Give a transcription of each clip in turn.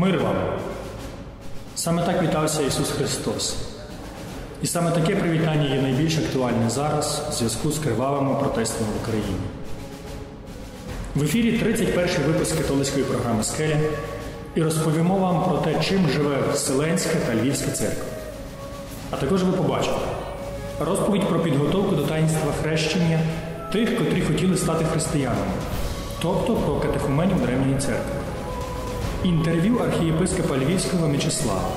Мир вам! Саме так вітався Ісус Христос. І саме таке привітання є найбільш актуальне зараз в зв'язку з кривавими протестами в Україні. В ефірі 31-й випуск католицької програми Скеля і розповімо вам про те, чим живе Вселенська та Львівська церква. А також ви побачите розповідь про підготовку до таїнства хрещення тих, котрі хотіли стати християнами, тобто про катехуменів Древньої церкви. Інтерв'ю архієпископа Львівського М'ячеслава.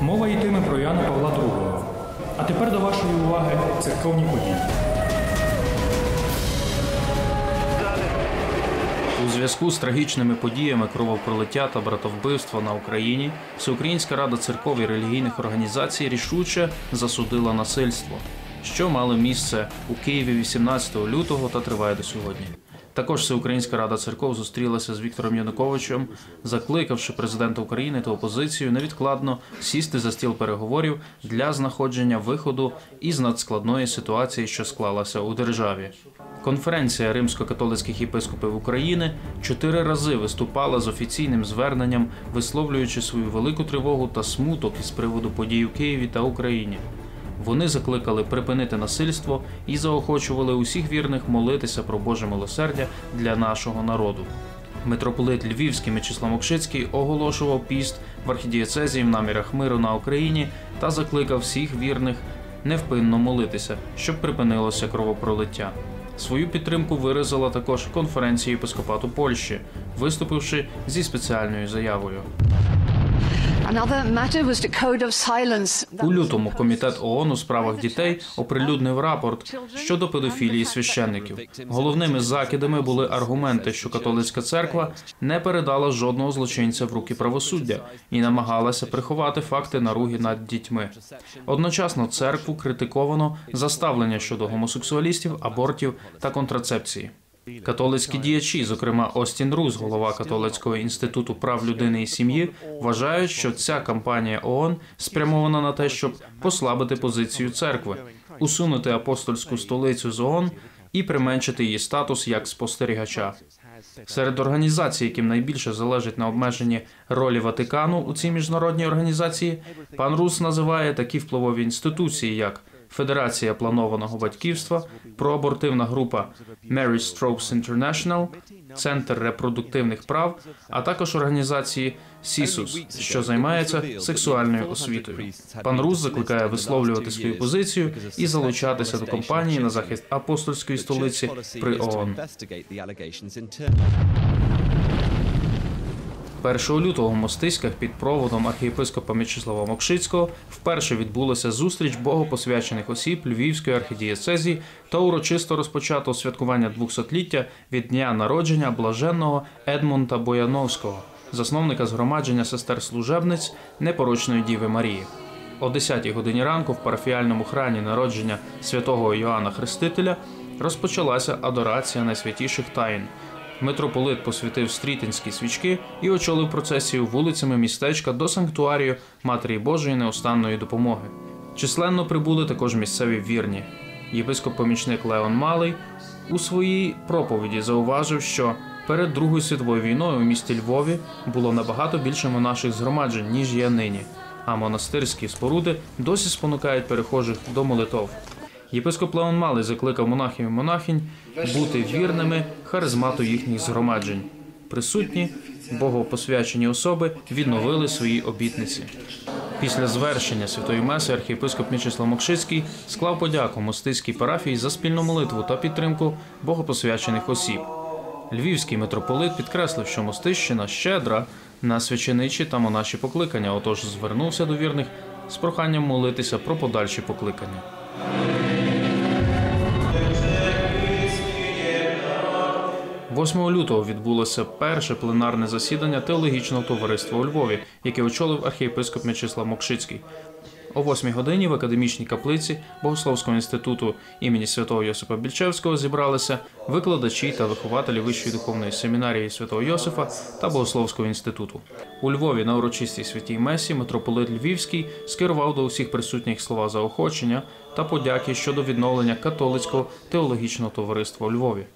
Мова йтиме про Яна Павла II. А тепер до вашої уваги церковні події. У зв'язку з трагічними подіями кровопролиття та братовбивства на Україні Всеукраїнська рада церков і релігійних організацій рішуче засудила насильство, що мало місце у Києві 18 лютого та триває до сьогодні. Також Всеукраїнська рада церков зустрілася з Віктором Януковичем, закликавши президента України та опозицію невідкладно сісти за стіл переговорів для знаходження виходу із надскладної ситуації, що склалася у державі. Конференція римсько-католицьких єпископів України чотири рази виступала з офіційним зверненням, висловлюючи свою велику тривогу та смуток із приводу подій у Києві та Україні. Вони закликали припинити насильство і заохочували усіх вірних молитися про Боже милосердя для нашого народу. Митрополит Львівський Мечислав Мокшицький оголошував піст в архідієцезії в намірах миру на Україні та закликав всіх вірних невпинно молитися, щоб припинилося кровопролиття. Свою підтримку виразила також конференція єпископату Польщі, виступивши зі спеціальною заявою. У лютому комітет ООН у справах дітей оприлюднив рапорт щодо педофілії священників. Головними закидами були аргументи, що католицька церква не передала жодного злочинця в руки правосуддя і намагалася приховати факти наруги над дітьми. Одночасно церкву критиковано за ставлення щодо гомосексуалістів, абортів та контрацепції. Католицькі діячі, зокрема Остін Рус, голова католицького інституту прав людини і сім'ї, вважають, що ця кампанія ООН спрямована на те, щоб послабити позицію церкви, усунути апостольську столицю з ООН і применшити її статус як спостерігача. Серед організацій, яким найбільше залежить на обмеженні ролі Ватикану у цій міжнародній організації, пан Рус називає такі впливові інституції, як Федерація планованого батьківства, проабортивна група Marriage Strokes International, Центр репродуктивних прав, а також організації Сісус, що займається сексуальною освітою. Пан Рус закликає висловлювати свою позицію і залучатися до кампанії на захист апостольської столиці при ООН. 1 лютого в Мостиськах під проводом архієпископа М'ячеслава Мокшицького вперше відбулася зустріч богопосвячених осіб Львівської архідієцезії та урочисто розпочато святкування 200-ліття від дня народження блаженного Едмунта Бояновського, засновника згромадження сестер служебниць непорочної Діви Марії. О 10-й годині ранку в парафіальному храмі народження святого Йоанна Хрестителя розпочалася адорація найсвятіших таїн. Митрополит посвятив стрітинські свічки і очолив процесію вулицями містечка до санктуарію Матері Божої неостанної допомоги. Численно прибули також місцеві вірні. Єпископ-помічник Леон Малий у своїй проповіді зауважив, що перед Другою світовою війною у місті Львові було набагато більше монаших згромаджень, ніж є нині, а монастирські споруди досі спонукають перехожих до молитов. Єпископ Леон Малий закликав монахів і монахинь бути вірними харизмату їхніх згромаджень. Присутні богопосвячені особи відновили свої обітниці. Після звершення святої меси архієпископ Мічеслав Мокшицький склав подяку мостиській парафії за спільну молитву та підтримку богопосвячених осіб. Львівський митрополит підкреслив, що Мостищина щедра на священичі та монаші покликання, отож звернувся до вірних з проханням молитися про подальші покликання. 8 лютого відбулося перше пленарне засідання теологічного товариства у Львові, яке очолив архієпископ М'ячеслав Мокшицький. О 8 годині в академічній каплиці Богословського інституту імені святого Йосипа Більчевського зібралися викладачі та вихователі Вищої духовної семінарії святого Йосифа та Богословського інституту. У Львові на урочистій святій месі митрополит Львівський скерував до усіх присутніх слова заохочення та подяки щодо відновлення католицького теологічного товариства у Львові.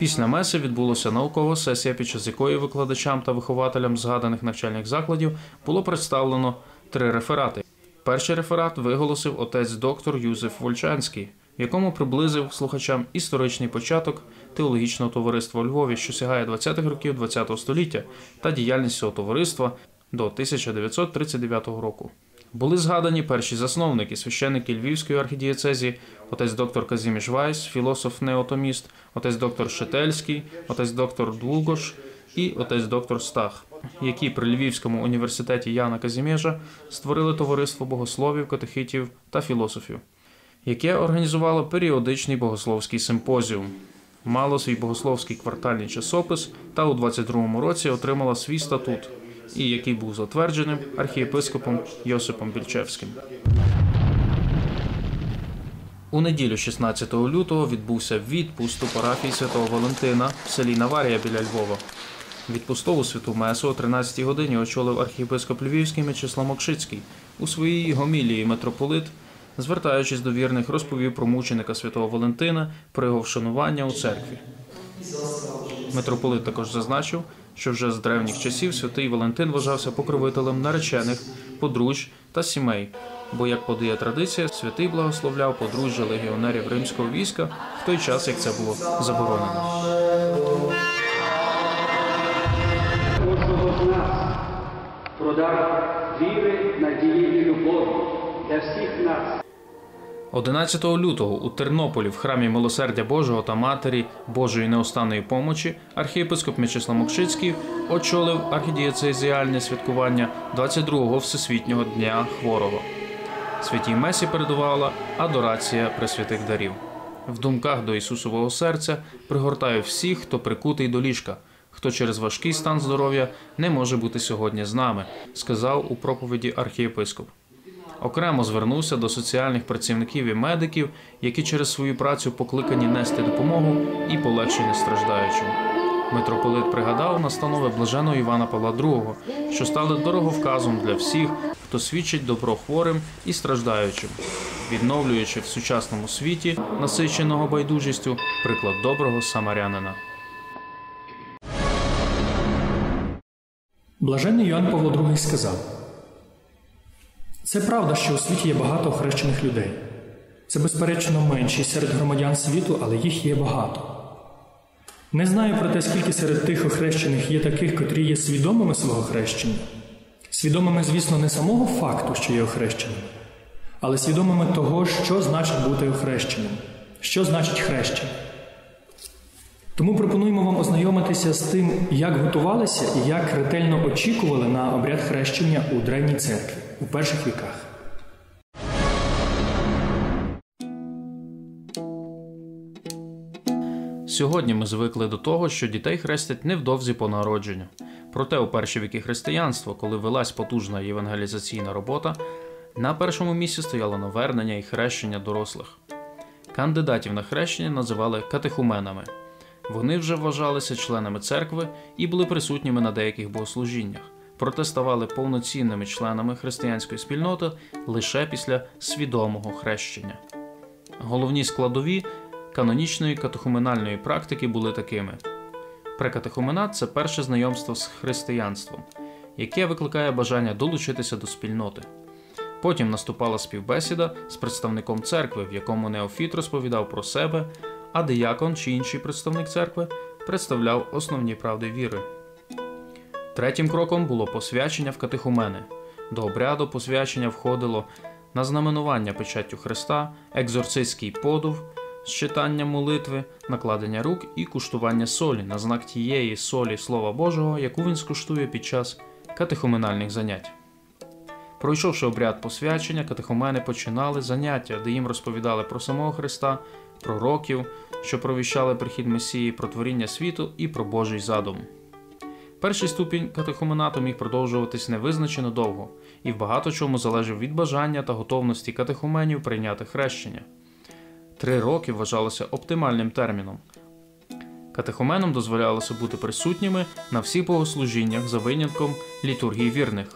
Після меси відбулася наукова сесія, під час якої викладачам та вихователям згаданих навчальних закладів було представлено три реферати. Перший реферат виголосив отець доктор Юзеф Вольчанський, якому приблизив слухачам історичний початок теологічного товариства у Львові, що сягає 20-х років ХХ століття, та діяльність цього товариства до 1939 року. Були згадані перші засновники, священники Львівської архідієцезії, отець доктор Казіміш Вайс, філософ неотоміст, отець доктор Шетельський, отець доктор Двугош і отець доктор Стах, які при Львівському університеті Яна Казімежа створили товариство богословів, катехитів та філософів, яке організувало періодичний богословський симпозіум. Мало свій богословський квартальний часопис та у 22-му році отримала свій статут, і який був затвердженим архієпископом Йосипом Більчевським. У неділю 16 лютого відбувся відпуст у парафії Святого Валентина в селі Наварія біля Львова. Відпустову святу месу о 13 годині очолив архієпископ Львівський Мечислав Мокшицький. У своїй гомілії митрополит, звертаючись до вірних, розповів про мученика святого Валентина, про його вшанування у церкві. Митрополит також зазначив, що вже з древніх часів святий Валентин вважався покровителем наречених, подружжя та сімей. Бо, як подає традиція, святий благословляв подружжя легіонерів римського війська в той час, як це було заборонено. кожного віри, надії і любові для всіх нас. 11 лютого у Тернополі в храмі Милосердя Божого та Матері Божої неостанної помочі архієпископ М'ячеслав Мокшицький очолив архідієцезіальне святкування 22-го Всесвітнього дня хворого. Святій Месі передувала адорація пресвятих дарів. В думках до Ісусового серця пригортаю всіх, хто прикутий до ліжка, хто через важкий стан здоров'я не може бути сьогодні з нами, сказав у проповіді архієпископ. Окремо звернувся до соціальних працівників і медиків, які через свою працю покликані нести допомогу і полегшення страждаючим. Митрополит пригадав настанови блаженого Івана Павла II, що стали дороговказом для всіх, хто свідчить добро хворим і страждаючим, відновлюючи в сучасному світі, насиченого байдужістю, приклад доброго самарянина. Блаженний Йоанн Павло II сказав: Це правда, що у світі є багато охрещених людей. Це, безперечно, меншість серед громадян світу, але їх є багато. Не знаю про те, скільки серед тих охрещених є таких, котрі є свідомими свого хрещення. Свідомими, звісно, не самого факту, що є охрещеним, але свідомими того, що значить бути охрещеним, що значить хрещення. Тому пропонуємо вам ознайомитися з тим, як готувалися і як ретельно очікували на обряд хрещення у древній церкві у перших віках. Сьогодні ми звикли до того, що дітей хрестять невдовзі по народженню. Проте у перші віки християнства, коли велась потужна євангелізаційна робота, на першому місці стояло навернення і хрещення дорослих. Кандидатів на хрещення називали катехуменами. Вони вже вважалися членами церкви і були присутніми на деяких богослужіннях, проте ставали повноцінними членами християнської спільноти лише після свідомого хрещення. Головні складові канонічної катехуменальної практики були такими: прекатехуменат це перше знайомство з християнством, яке викликає бажання долучитися до спільноти. Потім наступала співбесіда з представником церкви, в якому неофіт розповідав про себе, а диякон чи інший представник церкви представляв основні правди віри. Третім кроком було посвячення в катехумени. До обряду посвячення входило назнаменування печаттю Христа, екзорцистський подув, щитання молитви, накладення рук і куштування солі на знак тієї солі Слова Божого, яку він скуштує під час катехуменальних занять. Пройшовши обряд посвячення, катехумени починали заняття, де їм розповідали про самого Христа, пророків, що провіщали прихід Месії, про творіння світу і про Божий задум. Перший ступінь катехуменату міг продовжуватись невизначено довго і в багато чому залежав від бажання та готовності катехуменів прийняти хрещення. Три роки вважалося оптимальним терміном. Катехуменам дозволялося бути присутніми на всіх богослужіннях за винятком літургії вірних.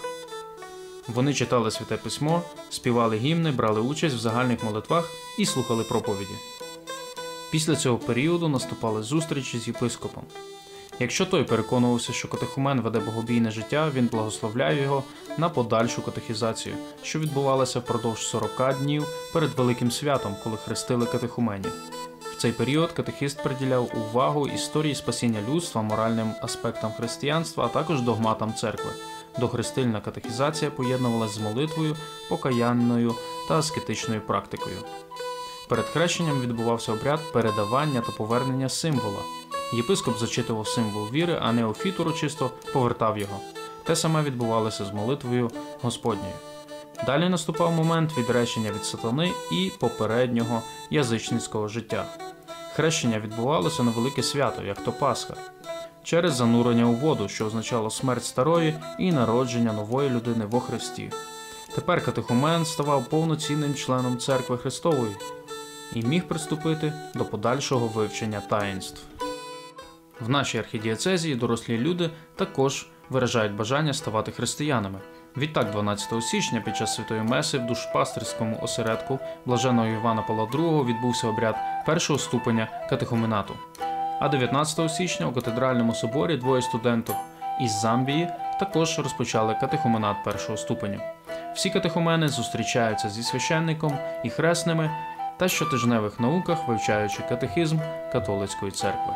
Вони читали святе письмо, співали гімни, брали участь в загальних молитвах і слухали проповіді. Після цього періоду наступали зустрічі з єпископом. Якщо той переконувався, що катехумен веде богобійне життя, він благословляв його на подальшу катехізацію, що відбувалася впродовж 40 днів перед великим святом, коли хрестили катехуменів. В цей період катехіст приділяв увагу історії спасіння людства, моральним аспектам християнства, а також догматам церкви. Дохрестильна катехізація поєднувалася з молитвою, покаянною та аскетичною практикою. Перед хрещенням відбувався обряд передавання та повернення символа. Єпископ зачитував символ віри, а неофіт урочисто повертав його. Те саме відбувалося з молитвою Господньою. Далі наступав момент відречення від сатани і попереднього язичницького життя. Хрещення відбувалося на велике свято, як то Пасха, через занурення у воду, що означало смерть старої і народження нової людини во Христі. Тепер катехумен ставав повноцінним членом церкви Христової і міг приступити до подальшого вивчення таїнств. В нашій архідієцезії дорослі люди також виражають бажання ставати християнами. Відтак, 12 січня під час святої меси в душпастерському осередку блаженого Івана Павла II відбувся обряд першого ступеня катехуменату. А 19 січня у катедральному соборі двоє студентів із Замбії також розпочали катехуменат першого ступеню. Всі катехумени зустрічаються зі священником і хресними та щотижневих науках, вивчаючи катехизм католицької церкви.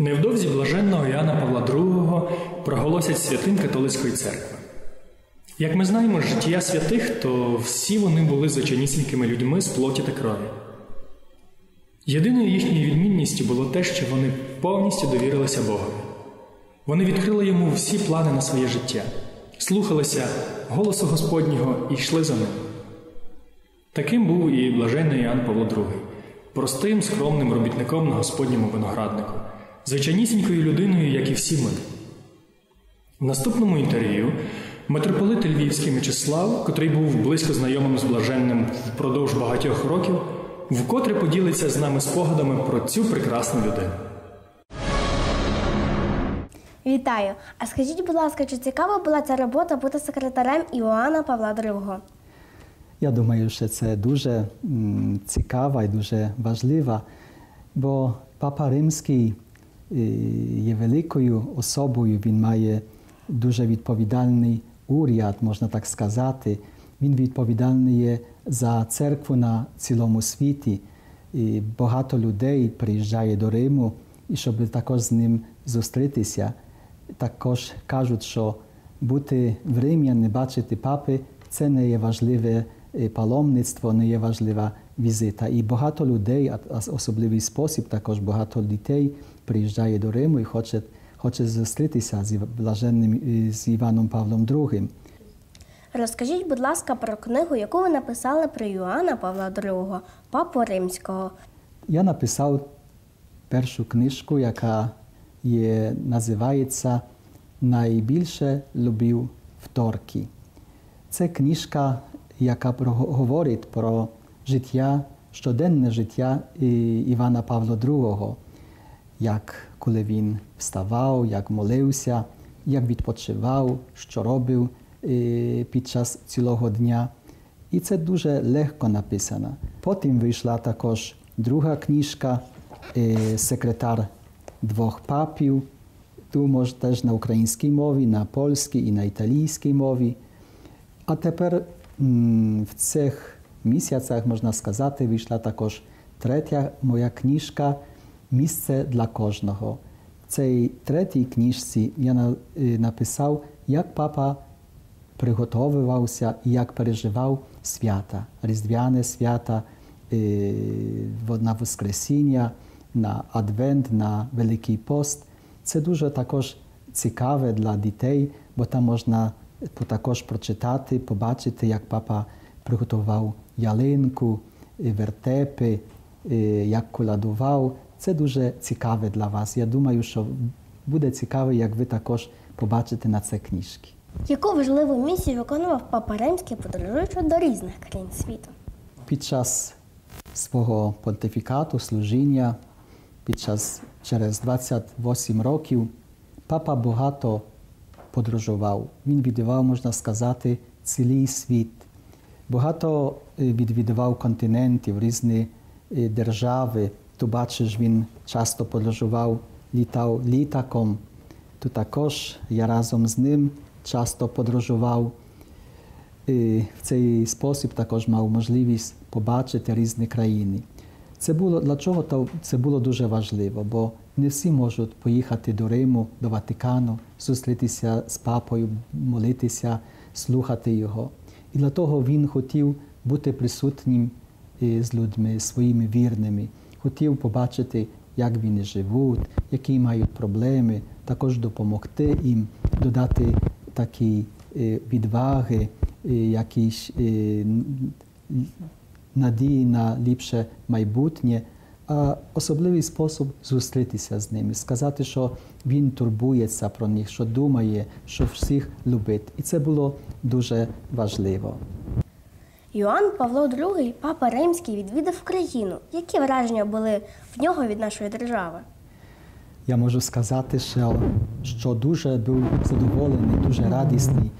Невдовзі блаженного Іоанна Павла II проголосять святим католицької церкви. Як ми знаємо життя святих, то всі вони були звичайнісінькими людьми з плоті та крові. Єдиною їхньою відмінністю було те, що вони повністю довірилися Богові. Вони відкрили йому всі плани на своє життя, слухалися голосу Господнього і йшли за ним. Таким був і блаженний Іоанн Павло II, простим, скромним робітником на Господньому винограднику, звичайнісінькою людиною, як і всі ми. В наступному інтерв'ю митрополит Львівський Мечислав, котрий був близько знайомим з блаженним впродовж багатьох років, вкотре поділиться з нами спогадами про цю прекрасну людину. Вітаю! А скажіть, будь ласка, чи цікава була ця робота бути секретарем Іоанна Павла II? Я думаю, що це дуже цікава і дуже важлива, бо Папа Римський є великою особою, він має дуже відповідальний уряд, можна так сказати. Він відповідальний є за церкву на цілому світі. І багато людей приїжджає до Риму, і щоб також з ним зустрітися. Також кажуть, що бути в Римі, не бачити папи, це не є важливе е, паломництво, не є важлива візита. І багато людей, а особливий спосіб, також багато дітей приїжджає до Риму і хоче, хоче зустрітися з блаженним е, з Іваном Павлом II. Розкажіть, будь ласка, про книгу, яку ви написали про Іоанна Павла II, папу римського. Я написав першу книжку, яка є, називається Найбільше любив вторки. Це книжка, яка говорить про життя, щоденне життя Івана Павла II, як коли він вставав, як молився, як відпочивав, що робив е, під час цілого дня. І це дуже легко написано. Потім вийшла також друга книжка е, Секретар двох папів. Tu може теж на українській мові, на польській і на італійській мові. А тепер в цих місяцях, можна сказати, вийшла також третя моя книжка Місце для кожного. В цій третій книжці я написав, як папа приготовувався і як переживав свята, різдвяне свята на Воскресіння, на Адвент, на Великий пост. Це дуже також цікаве для дітей, бо там можна також прочитати, побачити, як папа приготував ялинку, е, вертепи, е, як колядував. Це дуже цікаве для вас. Я думаю, що буде цікаво, як ви також побачите на це книжки. Яку важливу місію виконував папа римський, подорожуючи до різних країн світу? Під час свого понтифікату, служіння, під час через 28 років, папа багато подорожував. Він відвідав, можна сказати, цілий світ. Багато відвідував континентів, різні е, держави. То бачиш, він часто подорожував, літав літаком. То також я разом з ним часто подорожував. І в цей спосіб також мав можливість побачити різні країни. Це було для чого то це було дуже важливо, бо не всі можуть поїхати до Риму, до Ватикану, зустрітися з папою, молитися, слухати його. І для того він хотів бути присутнім е, з людьми, своїми вірними, хотів побачити, як вони живуть, які мають проблеми, також допомогти їм, додати такі е, відваги, е, якісь надії на ліпше майбутнє, а особливий спосіб зустрітися з ними, сказати, що він турбується про них, що думає, що всіх любить. І це було дуже важливо. Йоанн Павло II, папа Римський, відвідав країну. Які враження були в нього від нашої держави? Я можу сказати, що, що дуже був задоволений, дуже радісний,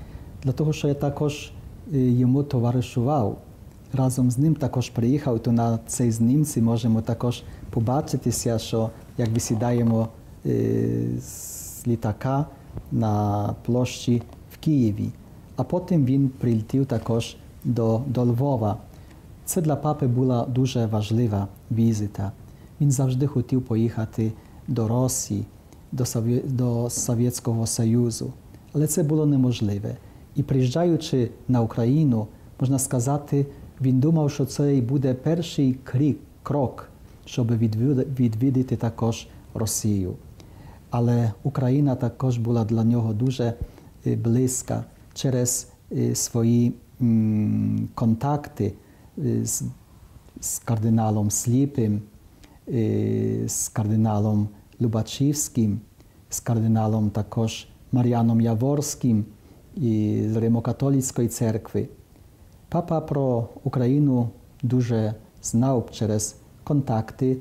для того, що я також е, йому товаришував. Разом з ним також приїхав, то на цей знімці можемо також побачитися, що як висідаємо е, з літака на площі в Києві. А потім він прилетів також до, до Львова. Це для папи була дуже важлива візита. Він завжди хотів поїхати до Росії, до, до Совєтського Союзу. Але це було неможливе. І приїжджаючи на Україну, можна сказати, він думав, що це буде перший крок, щоб відвідати також Росію. Але Україна також була для нього дуже близька через свої контакти з, з кардиналом Сліпим, з кардиналом Любачівським, з кардиналом також Мар'яном Яворським і з Римокатолицької церкви. Папа про Україну дуже знав через контакти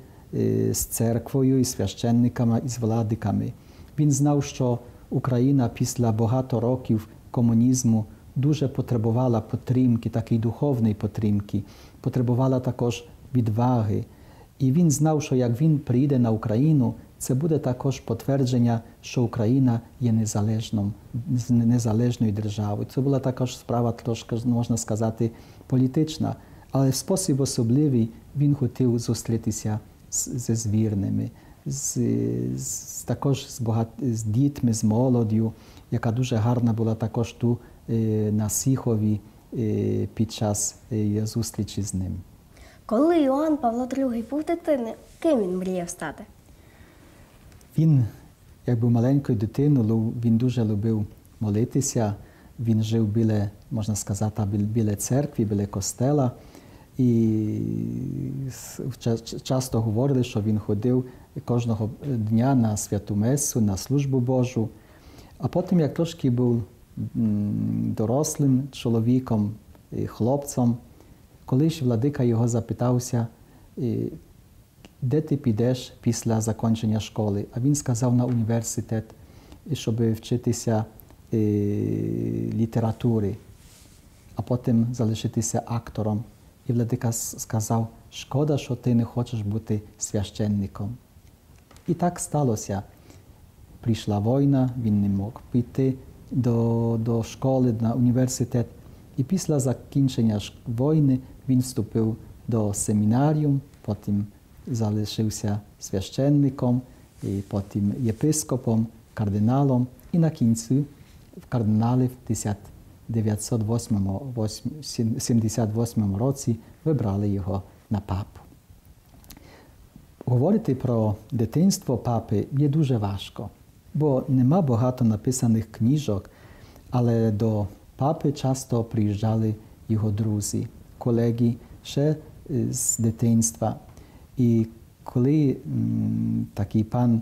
з церквою, і священниками і з владиками. Він знав, що Україна після багато років комунізму дуже потребувала підтримки, такої духовної підтримки, потребувала також відваги. І він знав, що як він прийде на Україну, це буде також підтвердження, що Україна є незалежною, незалежною державою. Це була також справа трошки, можна сказати, політична, але в спосіб особливий він хотів зустрітися зі звірними, з, з, також з, багат, з дітьми, з молоддю, яка дуже гарна була також ту е, на Сіхові е, під час е, зустрічі з ним. Коли Іоанн Павло II був дитиною, ким він мріяв стати? Він, як був маленькою дитиною, він дуже любив молитися. Він жив біля, можна сказати, біля церкви, біля костела. І часто говорили, що він ходив кожного дня на святу Месу, на службу Божу. А потім, як трошки був дорослим чоловіком, хлопцем, колись владика його запитався, де ти підеш після закінчення школи. А він сказав на університет, щоб вчитися літератури, а потім залишитися актором. І владика сказав, шкода, що ти не хочеш бути священником. І так сталося. Прийшла війна, він не мог піти до, до школи, на університет. І після закінчення війни він вступив до семінарію, потім залишився священником, і потім єпископом, кардиналом. І на кінці в кардиналі в 1978 році вибрали його на папу. Говорити про дитинство папи є дуже важко, бо нема багато написаних книжок, але до папи часто приїжджали його друзі, колеги ще з дитинства. І коли такий пан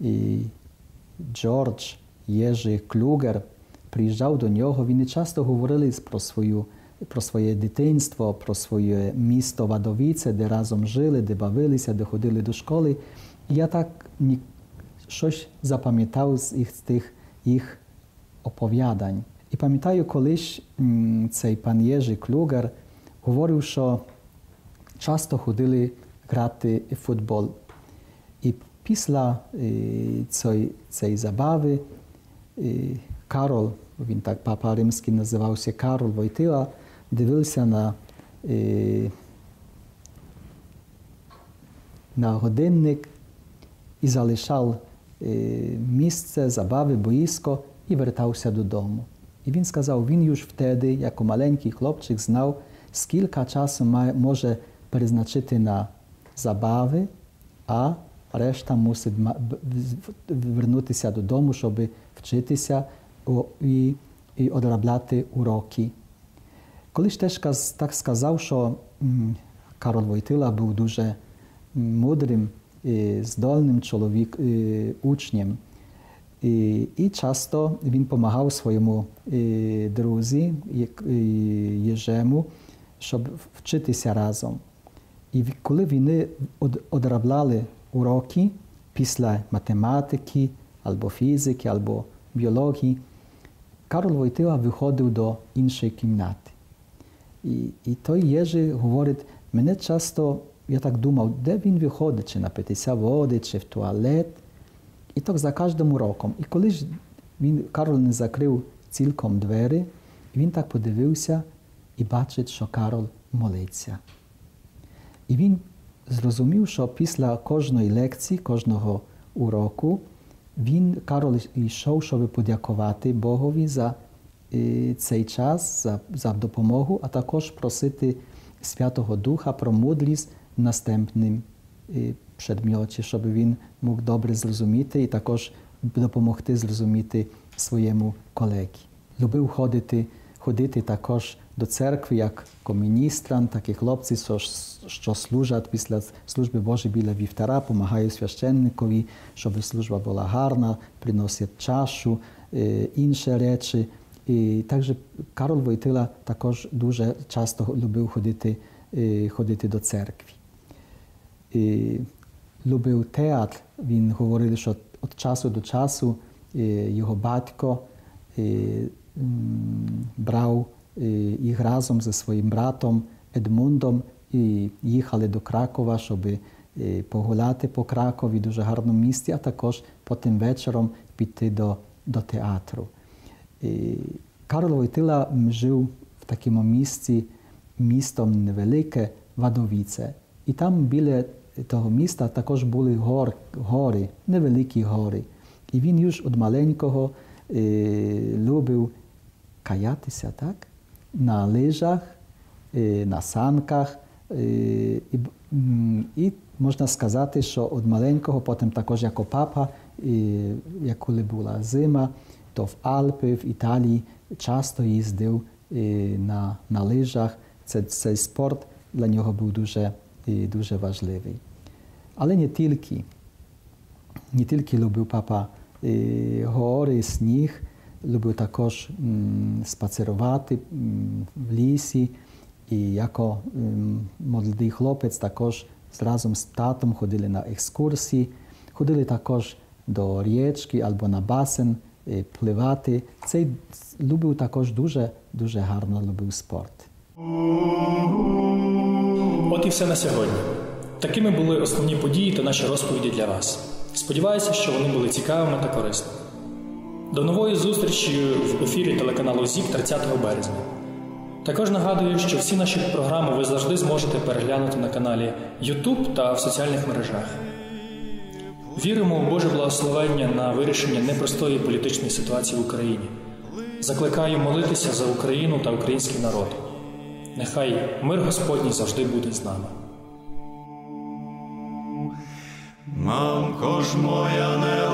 і, Джордж Єжи Клюгер приїжджав до нього, вони часто говорили про свою. Про своє дитинство, про своє місто Вадовіце, де разом жили, де бавилися, де ходили до школи. Я так щось запам'ятав з їх, з тих їх оповідань. І пам'ятаю, колись цей пан Єжи Клюгер говорив, що часто ходили грати в футбол. І після е, цієї, цієї забави е, Карол, він так папа римський називався Карол Войтила, дивився на, е, на годинник і залишав місце забави, боїско і вертався додому. І він сказав, він już вtedy, як маленький хлопчик, знав, скільки часу може призначити на забави, а решта мусить вернутися додому, щоб вчитися і, і одробляти уроки. Колись теж так сказав, що м, Карол Войтила був дуже мудрим, здольним чоловік, учнем. І, часто він допомагав своєму друзі Єжему, щоб вчитися разом. І коли вони од- одробляли уроки після математики, або фізики, або біології, Карл Войтила виходив до іншої кімнати. І, і той Єжи говорить, мене часто, я так думав, де він виходить, чи напитися води, чи в туалет. І так за кожним уроком. І коли ж він, Карл не закрив цілком двері, він так подивився і бачить, що Карл молиться. І він зрозумів, що після кожної лекції, кожного уроку, він, Карол, йшов, щоб подякувати Богові за е, цей час, за, за допомогу, а також просити Святого Духа про мудрість наступним предміті, щоб він мог добре зрозуміти і також допомогти зрозуміти своєму колегі. Любив ходити, ходити також до церкви як коміністран, так і хлопці, що, що служать після служби Божої біля вівтара, допомагають священникові, щоб служба була гарна, приносять чашу, інші речі. І також Карол Войтила також дуже часто любив ходити, ходити до церкви. І любив театр. Він говорив, що від часу до часу його батько брав їх разом зі своїм братом Едмундом і їхали до Кракова, щоб погуляти по Кракові, дуже гарному місті, а також потім вечором піти до, до театру. І Карл Войтила жив в такому місці, містом невелике Вадовіце. І там біля того міста також були гор, гори, невеликі гори. І він ж від маленького е, любив каятися, так? На лижах, е, на санках. Е, і, можна сказати, що від маленького, потім також як папа, як коли була зима, то в Алпи, в Італії часто їздив е, на, на лижах. Це, цей спорт для нього був дуже, дуже важливий. Але не тільки. Не тільки любив папа гори, сніг, любив також спацерувати в лісі. І як молодий хлопець також разом з татом ходили на екскурсії, ходили також до річки або на басейн е, пливати. Цей любив також дуже, дуже гарно любив спорт. От і все на сьогодні. Такими були основні події та наші розповіді для вас. Сподіваюся, що вони були цікавими та корисними. До нової зустрічі в ефірі телеканалу ЗІК 30 березня. Також нагадую, що всі наші програми ви завжди зможете переглянути на каналі YouTube та в соціальних мережах. Віримо в Боже благословення на вирішення непростої політичної ситуації в Україні. Закликаю молитися за Україну та український народ. Нехай мир Господній завжди буде з нами. Мамко ж моя не